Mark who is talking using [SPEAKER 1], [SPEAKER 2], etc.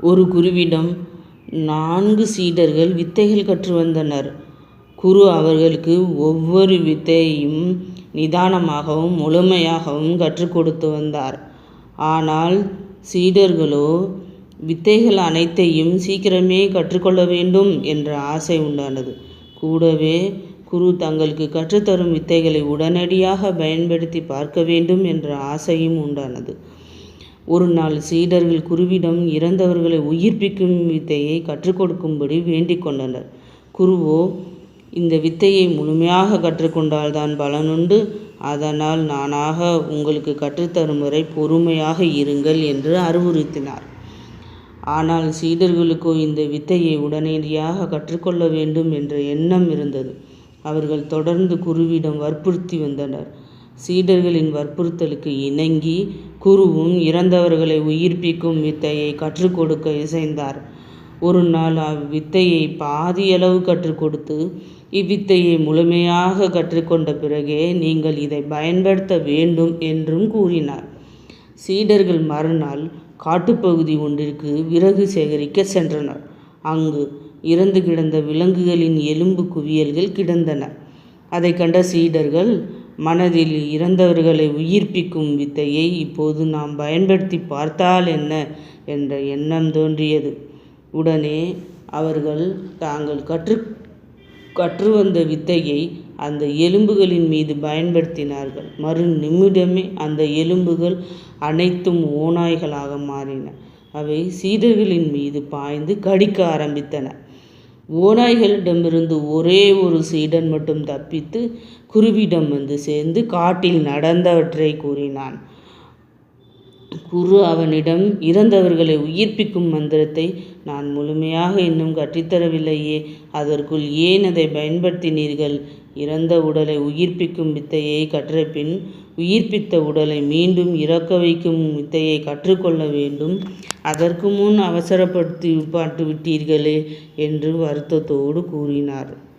[SPEAKER 1] ஒரு குருவிடம் நான்கு சீடர்கள் வித்தைகள் கற்று வந்தனர். குரு அவர்களுக்கு ஒவ்வொரு வித்தையையும் நிதானமாகவும் முழுமையாகவும் கற்றுக் கொடுத்து வந்தார். ஆனால் சீடர்களோ வித்தைகள் அனைத்தையும் சீக்கிரமே கற்றுக்கொள்ள வேண்டும் என்ற ஆசை உண்டானது. கூடவே குரு தங்களுக்கு கற்றுத்தரும் வித்தைகளை உடனடியாக பயன்படுத்தி பார்க்க வேண்டும் என்ற ஆசையும் உண்டானது. ஒரு நாள் சீடர்கள் குருவிடம் இறந்தவர்களை உயிர்ப்பிக்கும் வித்தையை கற்றுக் கொடுக்கும்படி வேண்டிக் கொண்டனர். குருவோ இந்த வித்தையை முழுமையாக கற்றுக்கொண்டால்தான் பலனுண்டு. அதனால் நானாக உங்களுக்கு கற்றுத்தரும் வரை பொறுமையாக இருங்கள் என்று அறிவுறுத்தினார். ஆனால் சீடர்களுக்கோ இந்த வித்தையை உடனடியாக கற்றுக்கொள்ள வேண்டும் என்ற எண்ணம் இருந்தது. அவர்கள் தொடர்ந்து குருவிடம் வற்புறுத்தி வந்தனர். சீடர்களின் வற்புறுத்தலுக்கு இணங்கி குருவும் இறந்தவர்களை உயிர்ப்பிக்கும் வித்தையை கற்றுக் கொடுக்க இசைந்தார். ஒரு நாள் அவ்வித்தையை பாதியளவு கற்றுக் கொடுத்து இவ்வித்தையை முழுமையாக கற்றுக்கொண்ட பிறகே நீங்கள் இதை பயன்படுத்த வேண்டும் என்றும் கூறினார். சீடர்கள் மறுநாள் காட்டுப்பகுதி ஒன்றிற்கு விறகு சேகரிக்க சென்றனர். அங்கு இறந்து கிடந்த விலங்குகளின் எலும்பு குவியல்கள் கிடந்தன. அதைக் கண்ட சீடர்கள் மனதில் இறந்தவர்களை உயிர்ப்பிக்கும் வித்தையை இப்போது நாம் பயன்படுத்தி பார்த்தால் என்ன என்ற எண்ணம் தோன்றியது. உடனே அவர்கள் தாங்கள் கற்று வந்த வித்தையை அந்த எலும்புகளின் மீது பயன்படுத்தினார்கள். மறு நிமிடமே அந்த எலும்புகள் அனைத்தும் ஓநாய்களாக மாறின. அவை சீடர்களின் மீது பாய்ந்து கடிக்க ஆரம்பித்தன. ஓநாய்களிடமிருந்து ஒரே ஒரு சீடன் மட்டும் தப்பித்து குருவிடம் வந்து சேர்ந்து காட்டில் நடந்தவற்றை கூறினான். குரு அவனிடம் இறந்தவர்களை உயிர்ப்பிக்கும் மந்திரத்தை நான் முழுமையாக இன்னும் கற்றுத்தரவில்லையே. அதற்குள் ஏன் அதை பயன்படுத்தினீர்கள்? இறந்த உடலை உயிர்ப்பிக்கும் வித்தையை கற்றபின் உயிர்ப்பித்த உடலை மீண்டும் இறக்க வைக்கும் வித்தையை கற்றுக்கொள்ள வேண்டும். அதற்கு முன் அவசரப்படுத்தி பாட்டு விட்டீர்களே என்று வருத்தத்தோடு கூறினார்.